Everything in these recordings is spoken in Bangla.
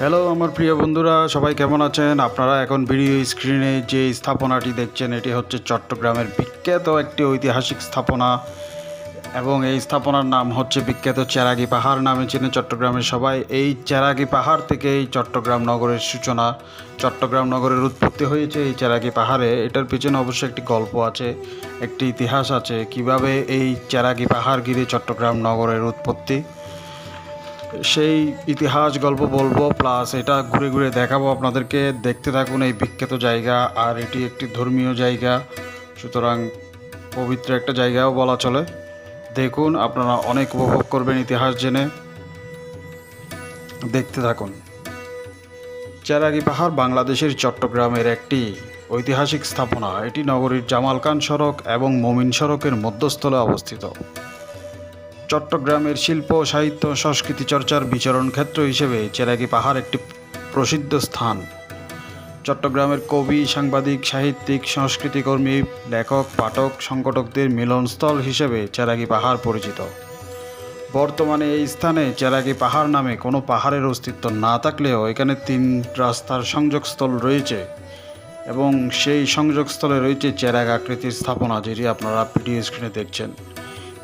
হ্যালো আমার প্রিয় বন্ধুরা, সবাই কেমন আছেন? আপনারা এখন ভিডিও স্ক্রিনে যে স্থাপনাটি দেখছেন, এটি হচ্ছে চট্টগ্রামের বিখ্যাত একটি ঐতিহাসিক স্থাপনা। এবং এই স্থাপনার নাম হচ্ছে বিখ্যাত চেরাগি পাহাড় নামে চেনে চট্টগ্রামের সবাই। এই চেরাগি পাহাড় থেকে এই চট্টগ্রাম নগরের সূচনা, চট্টগ্রাম নগরের উৎপত্তি হয়েছে এই চেরাগি পাহাড়ে। এটার পিছনে অবশ্যই একটি গল্প আছে, একটি ইতিহাস আছে, কীভাবে এই চেরাগি পাহাড় ঘিরে চট্টগ্রাম নগরের উৎপত্তি। সেই ইতিহাস গল্প বলব প্লাস এটা ঘুরে ঘুরে দেখাবো আপনাদেরকে। দেখতে থাকুন এই বিখ্যাত জায়গা, আর এটি একটি ধর্মীয় জায়গা। সুতরাং পবিত্র একটা জায়গাও বলা চলে। দেখুন, আপনারা অনেক উপভোগ করবেন ইতিহাস জেনে। দেখতে থাকুন। চেরাগি পাহাড় বাংলাদেশের চট্টগ্রামের একটি ঐতিহাসিক স্থাপনা। এটি নগরীর জামালকান সড়ক এবং মমিন সড়কের মধ্যস্থলে অবস্থিত। চট্টগ্রামের শিল্প, সাহিত্য, সংস্কৃতি চর্চার বিচরণ ক্ষেত্র হিসেবে চেরাগি পাহাড় একটি প্রসিদ্ধ স্থান। চট্টগ্রামের কবি, সাংবাদিক, সাহিত্যিক সংস্কৃতিকর্মী লেখক, পাঠক, সংগঠকদের মিলনস্থল হিসেবে চেরাগি পাহাড় পরিচিত। বর্তমানে এই স্থানে চেরাগি পাহাড় নামে কোনো পাহাড়ের অস্তিত্ব না থাকলেও এখানে তিন রাস্তার সংযোগস্থল রয়েছে এবং সেই সংযোগস্থলে রয়েছে চেরাগ আকৃতির স্থাপনা, যেটি আপনারা ভিডিও স্ক্রিনে দেখছেন।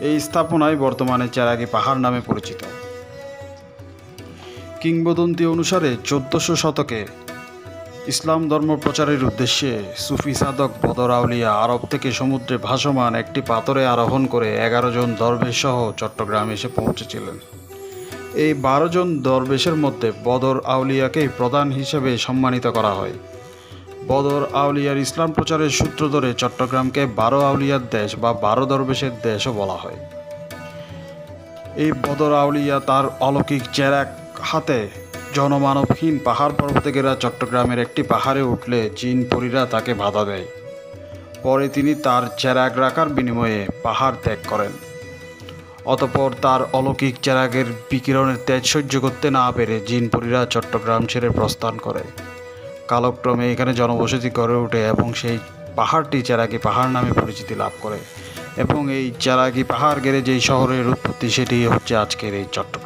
এই স্থাপনায় বর্তমানে চেরাগি পাহাড় নামে পরিচিত। কিংবদন্তি অনুসারে চোদ্দশো শতকে ইসলাম ধর্ম প্রচারের উদ্দেশ্যে সুফি সাধক বদর আউলিয়া আরব থেকে সমুদ্রে ভাসমান একটি পাথরে আরোহণ করে এগারো জন দরবেশ সহ চট্টগ্রাম এসে পৌঁছেছিলেন। এই বারো জন দরবেশের মধ্যে বদর আউলিয়াকেই প্রধান হিসেবে সম্মানিত করা হয়। বদর আউলিয়ার ইসলাম প্রচারের সূত্র ধরে চট্টগ্রামকে বারো আউলিয়ার দেশ বা বারো দরবেশের দেশও বলা হয়। এই বদর আউলিয়া তার অলৌকিক চেরাক হাতে জনমানবহীন পাহাড় পর্বতে ঘেরা চট্টগ্রামের একটি পাহাড়ে উঠলে জিন পরীরা তাকে বাধা দেয়। পরে তিনি তার চেরাগ রাখার বিনিময়ে পাহাড় ত্যাগ করেন। অতপর তার অলৌকিক চেরাগের বিকিরণের তেজ সহ্য করতে না পেরে জিন পরীরা চট্টগ্রাম ছেড়ে প্রস্থান করে। কালক্রমে এখানে জনবসতি গড়ে ওঠে এবং সেই পাহাড়টি চেরাকি পাহাড় নামে পরিচিতি লাভ করে। এবং এই চেরাকি পাহাড় গেড়ে যেই শহরের উৎপত্তি, সেটি হচ্ছে আজকের এই চট্টগ্রাম।